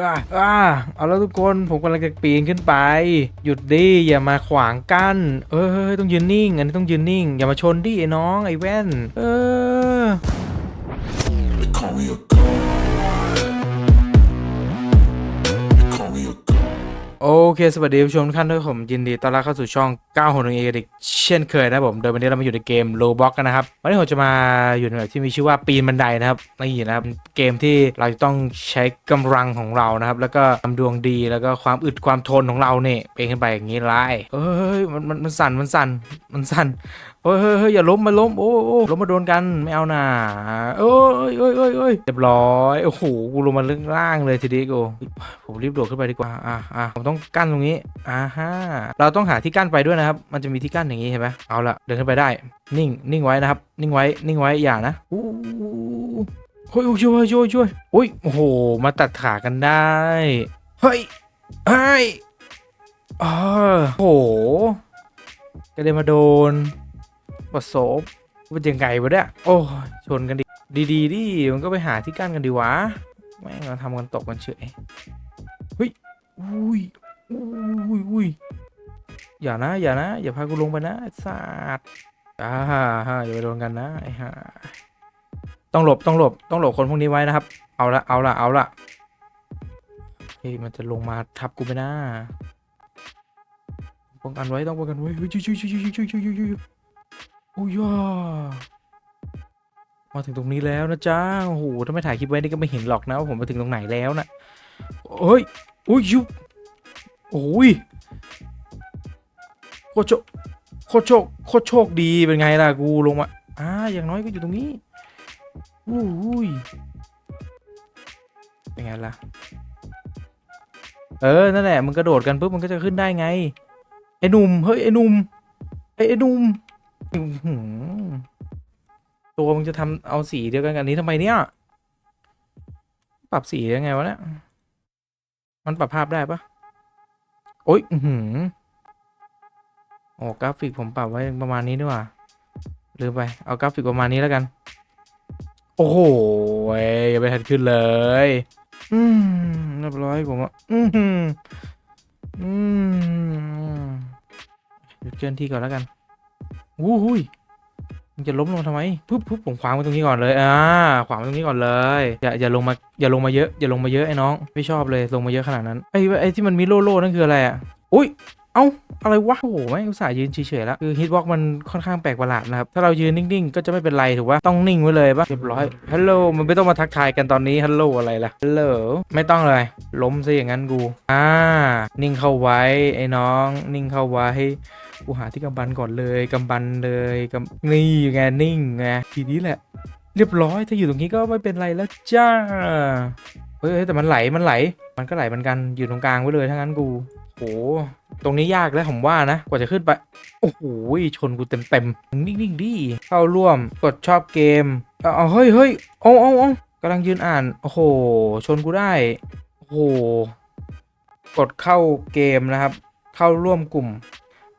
อ่าอ่าเอาแล้วทุกคนผมกำลังจะปีนขึ้นไป หยุดดิอย่ามาขวางกั้นเออต้องยืนนิ่ง อันนี้ต้องยืนนิ่ง อย่ามาชนดิไอ้น้องไอ้แว่น เออ โอเค สวัสดีผู้ชมทุกท่านด้วยผมยินดีต้อนรับเข้าสู่ช่อง9ของหนึ่งเอกอีกเช่นเคยนะครับผมโดยวันนี้เรามาอยู่ในเกมโลบ็อกกันนะครับ วันนี้ผมจะมาอยู่ในแบบที่มีชื่อว่าปีนบันไดนะครับนี่นะครับเกมที่เราจะต้องใช้กำลังของเรานะครับ แล้วก็ความดวงดีแล้วก็ความอึดความทนของเราเนี่ยปีนขึ้นไปอย่างนี้ไล่เฮ้ยมันมันมันสั่นมันสั่นมันสั่น เฮ้ยเฮ้ยเฮ้ยอย่าล้มมาล้มโอ้โอ้ล้มมาโดนกันไม่เอาน่าเอ้ยเอ้ยเอ้ยเอ้ยเรียบร้อยโอ้โหกูลงมาลึกล่างเลยทีเดียวกูผมรีบโดดขึ้นไปดีกว่าอะอะผมต้องกั้นตรงนี้อ่าฮะเราต้องหาที่กั้นไปด้วยนะครับ มันจะมีที่กั้นอย่างนี้เห็นไหมเอาละเดินขึ้นไปได้ นิ่งนิ่งไว้นะครับ นิ่งไว้นิ่งไว้อย่านะอู้เฮ้ยช่วยช่วยช่วยอุ้ยโอ้โหมาตัดขากันได้เฮ้ยเฮ้ยออโอ้โหกระเด็นมาโดน ปะสมเป็นยังไงวะเนี่ยโอ้ชนกันดีดีดีดิมันก็ไปหาที่กั้นกันดีวะแม่งเราทำกันตกกันเฉยเฮ้ยอุ้ยอุ้ยอุ้ยอย่านะ อย่านะ อย่าพากูลงไปนะสาดอ่าฮ่าอย่าไปโดนกันนะไอ้ฮ่าต้องหลบต้องหลบต้องหลบคนพวกนี้ไว้นะครับ เอาละเอาละเอาละเฮ้ยมันจะลงมาทับกูไปนะป้องกันไว้ต้องป้องกันไว้ช่วยช่วยช่วยช่วยช่วยช่วยช่วย อ้ยมาถึงตรงนี้แล้วนะจ๊ะโอ้โหถ้าไม่ถ่ายคลิปไว้นี่ก็ไม่เห็นหรอกนะว่าผมมาถึงตรงไหนแล้วนะเฮ้ยอุ้ยยุบโอ้ยโคตรโชคโคตรโชคโคตรโชคดีเป็นไงล่ะกูลงมาอ่าอย่างน้อยก็อยู่ตรงนี้อุ้ยเป็นไงล่ะ เออ นั่นแหละ มันกระโดดกันปุ๊บ มันก็จะขึ้นได้ไง ไอ้หนุ่ม เฮ้ย ไอ้หนุ่ม ไอ้ไอ้หนุ่ม ตัวมึงจะทำเอาสีเดียวกันกับนนี้ทำไมเนี่ย ปรับสียังไงวะเนี่ย มันปรับภาพได้ปะโอ๊ยอือหือโอ้กราฟิกผมปรับไว้ประมาณนี้ดีกว่าลืมไป เอากราฟิกประมาณนี้แล้วกัน โอ้โหยยังไม่ทันขึ้นเลย อืมเรียบร้อยผมว่าอืมอืมหยุดเคลื่อนที่ก่อนแล้วกัน วู้หุยมันจะล้มลงทำไมปุ๊บปุ๊บผมขวางไว้ตรงนี้ก่อนเลยอ่าขวางไว้ตรงนี้ก่อนเลยอย่าอย่าลงมาอย่าลงมาเยอะอย่าลงมาเยอะไอ้น้องไม่ชอบเลยลงมาเยอะขนาดนั้นไอ้ไอ้ที่มันมีโล่โล่นั่นคืออะไรอะอุ้ยเอ้าอะไรวะโอ้โหแม่อุตส่าห์ยืนเฉยๆแล้วคือฮิตวอล์กมันค่อนข้างแปลกประหลาดนะครับถ้าเรายืนนิ่งๆ ก็จะไม่เป็นไรถูกปะต้องนิ่งไว้เลยปะเรียบร้อยฮัลโหลมันไม่ต้องมาทักทายกันตอนนี้ฮัลโหลอะไรล่ะฮัลโหลไม่ต้องเลย ล้มซะอย่างนั้นกูอ่านิ่งเข้าไว้ไอ้น้อง นิ่งเข้าไว้ กูหาที่กำบันก่อนเลยกำบันเลยกำนี่ไงนิ่งไงทีนี้แหละ เรียบร้อยถ้าอยู่ตรงนี้ก็ไม่เป็นไรแล้วจ้าเฮ้ยแต่มันไหลมันไหล มันก็ไหลเหมือนกันอยู่ตรงกลางไว้เลยถ้างั้นกูโหตรงนี้ยากแล้วผมว่านะ กว่าจะขึ้นไป โอ้โหชนกูเต็มเต็มๆนิ่งๆดิเข้าร่วมกดชอบเกมเอาเอาเฮ้ยเฮ้ยเอาเอาเอากำลังยืนอ่าน โอ้โห ชนกูได้ โอ้โห กดเข้าเกมนะครับ เข้าร่วมกลุ่ม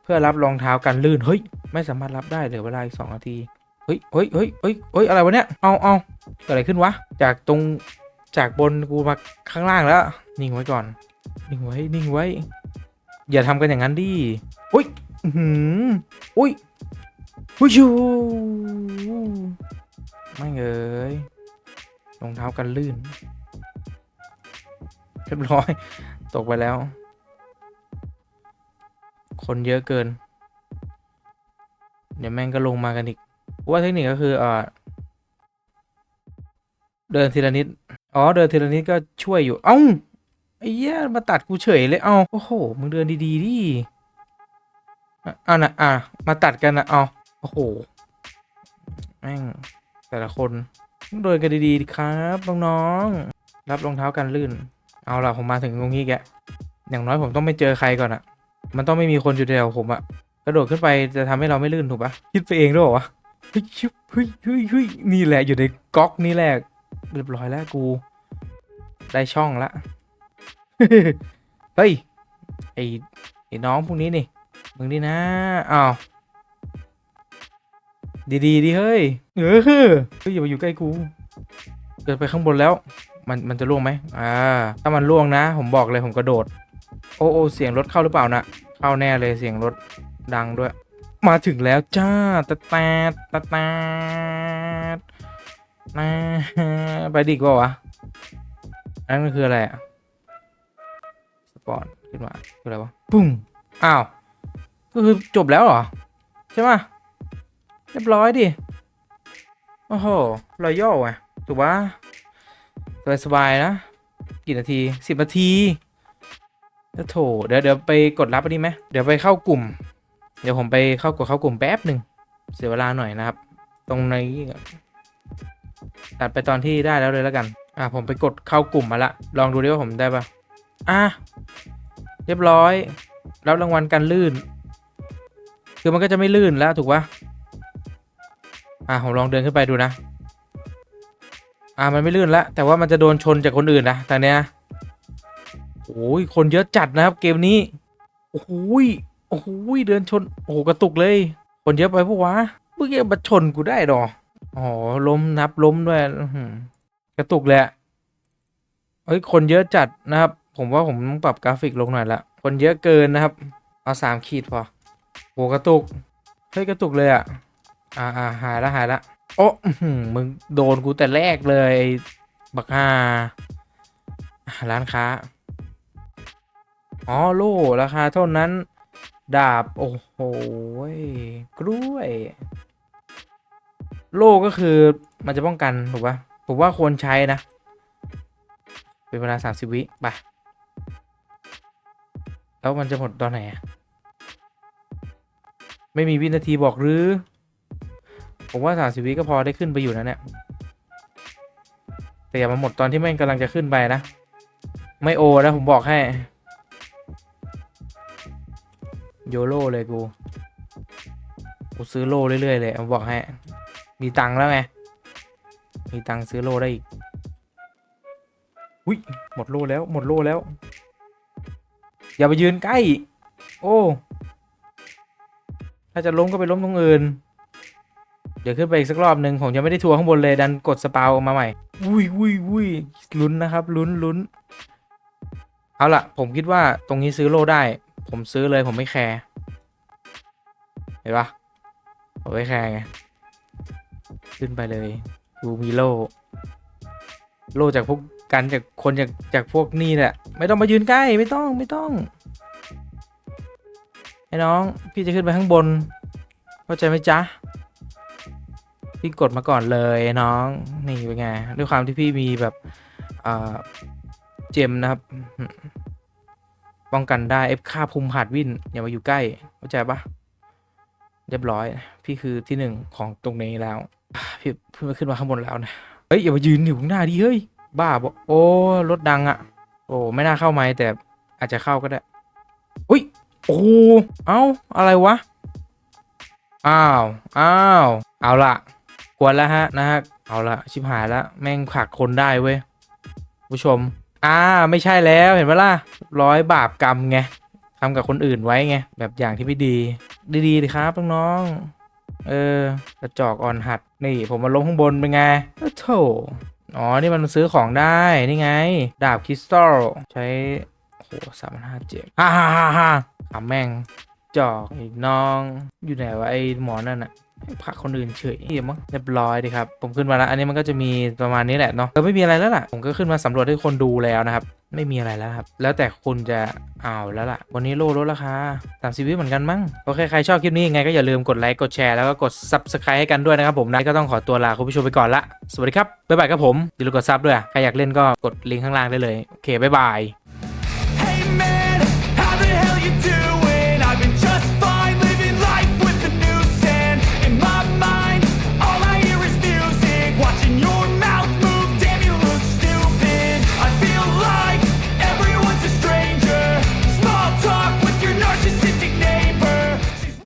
เพื่อรับรองเท้ากันลื่นเฮ้ยไม่สามารถรับได้เหลือเวลาอีกสองนาทีเฮ้ยเฮ้ยเฮ้ยเฮ้ยเฮ้ยอะไรวะเนี่ยเอาเอาเกิดอะไรขึ้นวะจากตรงจากบนกูมาข้างล่างแล้ว นิ่งไว้ก่อน นิ่งไว้นิ่งไว้ อย่าทำกันอย่างนั้นดิอุ้ยหืออุ้ยอุ้ยชูไม่เอ้ยรองเท้ากันลื่นเรียบร้อย ตกไปแล้ว คนเยอะเกิน เดี๋ยวแม่งก็ลงมากันอีก ว่าเทคนิคก็คือเอ่อเดินทีละนิด อ๋อ เดินทีละนิดก็ช่วยอยู่ เอ้า ไอ้เหี้ยมาตัดกูเฉยเลย เอ้า โอ้โห มึงเดินดีๆดิอะอะนะอะ มาตัดกันนะเอาโอ้โห แม่ง แต่ละคนต้องเดินกันดีๆดิครับ น้องๆ รับรองเท้ากันลื่น เอาล่ะ ผมมาถึงตรงนี้แก อย่างน้อยผมต้องไม่เจอใครก่อนอะ มันต้องไม่มีคนอยู่แถวผมอะกระโดดขึ้นไปจะทำให้เราไม่ลื่นถูกปะคิดไปเองด้วยเหรอวะเฮ้ยชิบเฮ้ยเฮ้ยเฮ้ยนี่แหละอยู่ในก๊อกนี่แหละเรียบร้อยแล้วกู ได้ช่องละเฮ้ยไอไอ้น้องพวกนี้นี่มึงนี่นะอ้าวดีๆดิเฮ้ยเออเฮ้ยอย่ามาอยู่ใกล้กู เกิดไปข้างบนแล้ว มันมันจะล่วงไหมอ่าถ้ามันล่วงนะ ผมบอกเลยผมกระโดด อ้โอเสียงรถเข้าหรือเปล่านะเข้าแน่เลยเสียงรถดังด้วย มาถึงแล้วจ้าตะแตดตะแตดนะไปดีกว่าวะนนั้นมันคืออะไรอะสปอร์ตขึ้นมาคืออะไรวะปุ้งอ้าวก็คือจบแล้วเหรอ ใช่ไหมเรียบร้อยดิ โอ้โหรอยย่อว่ะถูกปะสบายสบายๆนะ กี่นาทีสิบนาที แล้วโถเดี๋ยวเดี๋ยวไปกดรับอันนี้ไหมเดี๋ยวไปเข้ากลุ่ม เดี๋ยวผมไปเข้ากดเข้ากลุ่มแป๊บหนึ่งเสียเวลาหน่อยนะครับ ตรงในตัดไปตอนที่ได้แล้วเลยแล้วกัน อะผมไปกดเข้ากลุ่มมาละ ลองดูดิว่าผมได้ปะอะเรียบร้อย รับรางวัลการลื่น คือมันก็จะไม่ลื่นแล้วถูกปะอะผมลองเดินขึ้นไปดูนะ อะมันไม่ลื่นแล้วแต่ว่ามันจะโดนชนจากคนอื่นนะตอนเนี้ย โอ้ยคนเยอะจัดนะครับเกมนี้ โอ้ยโอ้ยเดินชน โอ้โหกระตุกเลย คนเยอะไปปะวะเมื่อกี้มาชนกูได้ดออ๋อล้มนับล้มด้วยกระตุกเละเฮ้ยคนเยอะจัดนะครับ ผมว่าผมต้องปรับกราฟิกลงหน่อยละคนเยอะเกินนะครับ เอาสามขีดพอโหกระตุกเฮ้ยกระตุกเลยอะอ่าอ่าหายละหายละโอ้อื้อหือมึงโดนกูแต่แรกเลย บักฮาร้านค้า อ๋อโล่ราคาเท่านั้น ดาบ โอ้โหกล้วย โล่ก็คือมันจะป้องกัน ถูกปะผมว่าควรใช้นะ เป็นเวลาสามสิบวิไปแล้วมันจะหมดตอนไหนอะไม่มีวินาทีบอกหรือ ผมว่าสามสิบวิก็พอได้ขึ้นไปอยู่นะเนี่ยแต่อย่ามาหมดตอนที่แม่งกำลังจะขึ้นไปนะ ไม่โอนะผมบอกให้ โยโร่เลยกู กูซื้อโล่เรื่อยๆเลยผมบอกให้มีตังค์แล้วไง มีตังค์ซื้อโล่ได้อีก อุ้ยหมดโล่แล้วหมดโล่แล้ว อย่าไปยืนใกล้ โอ้ ถ้าจะล้มก็ไปล้มตรงอื่น เดี๋ยวขึ้นไปอีกสักรอบหนึ่งผมยังไม่ได้ทัวร์ข้างบนเลยดันกดสปาวมาใหม่ อุ้ยอุ้ยอุ้ยลุ้นนะครับลุ้นลุ้นเอาล่ะ ผมคิดว่าตรงนี้ซื้อโล่ได้ ผมซื้อเลยผมไม่แคร์เห็นปะผมไม่แคร์ไง ขึ้นไปเลยดูมีโลโลจากพวกกันจากคนจากจากพวกนี่แหละไม่ต้องมายืนใกล้ไม่ต้องไม่ต้องไอ้น้อง พี่จะขึ้นไปข้างบนเข้าใจไหมจ๊ะพี่กดมาก่อนเลยน้องนี่เป็นไงด้วยความที่พี่มีแบบเจมนะครับ ป้องกันได้เอฟค่าภูมิหัดวินอย่ามาอยู่ใกล้เข้าใจปะเรียบร้อย พี่คือที่หนึ่งของตรงนี้แล้วพี่เพิ่งมาขึ้นมาข้างบนแล้วนะเฮ้ยอย่ามายืนอยู่ข้างหน้าดิเฮ้ยบ้าบอโอ้รถดังอะ่ะ โอ้ไม่น่าเข้าไหมแต่อาจจะเข้าก็ได้อุ้ยโอ้เอ้าอะไรวะอ้าวอ้าวเอาละกวนแล้วฮะนะฮะเอาละชิบหายแล้วแม่งผักคนได้เว้ยผู้ชม อ่าไม่ใช่แล้วเห็นไหมล่ะร้อยบาปกรรมไงทำกับคนอื่นไว้ไงแบบอย่างที่ไม่ดี ดีๆดิครับน้องๆเออกระจอกอ่อนหัดนี่ผมมาลงข้างบนเป็นไงโอ้โถอ๋อ นี่มันซื้อของได้ นี่ไง ดาบคริสตัลใช้โหสามห้าเจ็ดฮ่าฮ่าฮ่าฮ่าขำแม่ง จอกไอ้น้อง อยู่ไหนวะไอ้หมอนั่นอะ ผักคนอื่นเฉยเหี้ยมั้งเรียบร้อยดีครับ ผมขึ้นมาแล้ว อันนี้มันก็จะมีประมาณนี้แหละเนาะก็ไม่มีอะไรแล้วล่ะ ผมก็ขึ้นมาสำรวจให้คนดูแล้วนะครับ ไม่มีอะไรแล้วครับ แล้วแต่คุณจะเอาแล้วล่ะ วันนี้โลลดราคาสามสิบวิเหมือนกันมั้ง โอเค ใครชอบคลิปนี้ยังไงก็อย่าลืมกดไลค์ กดแชร์ แล้วก็กด subscribe ให้กันด้วยนะครับผมนะก็ต้องขอตัวลาคุณผู้ชมไปก่อนละ สวัสดีครับ บ๊ายบายครับผมอย่าลืมกดซับด้วย ใครอยากเล่นก็กดลิงก์ข้างล่างได้เลย โอเค บ๊ายบาย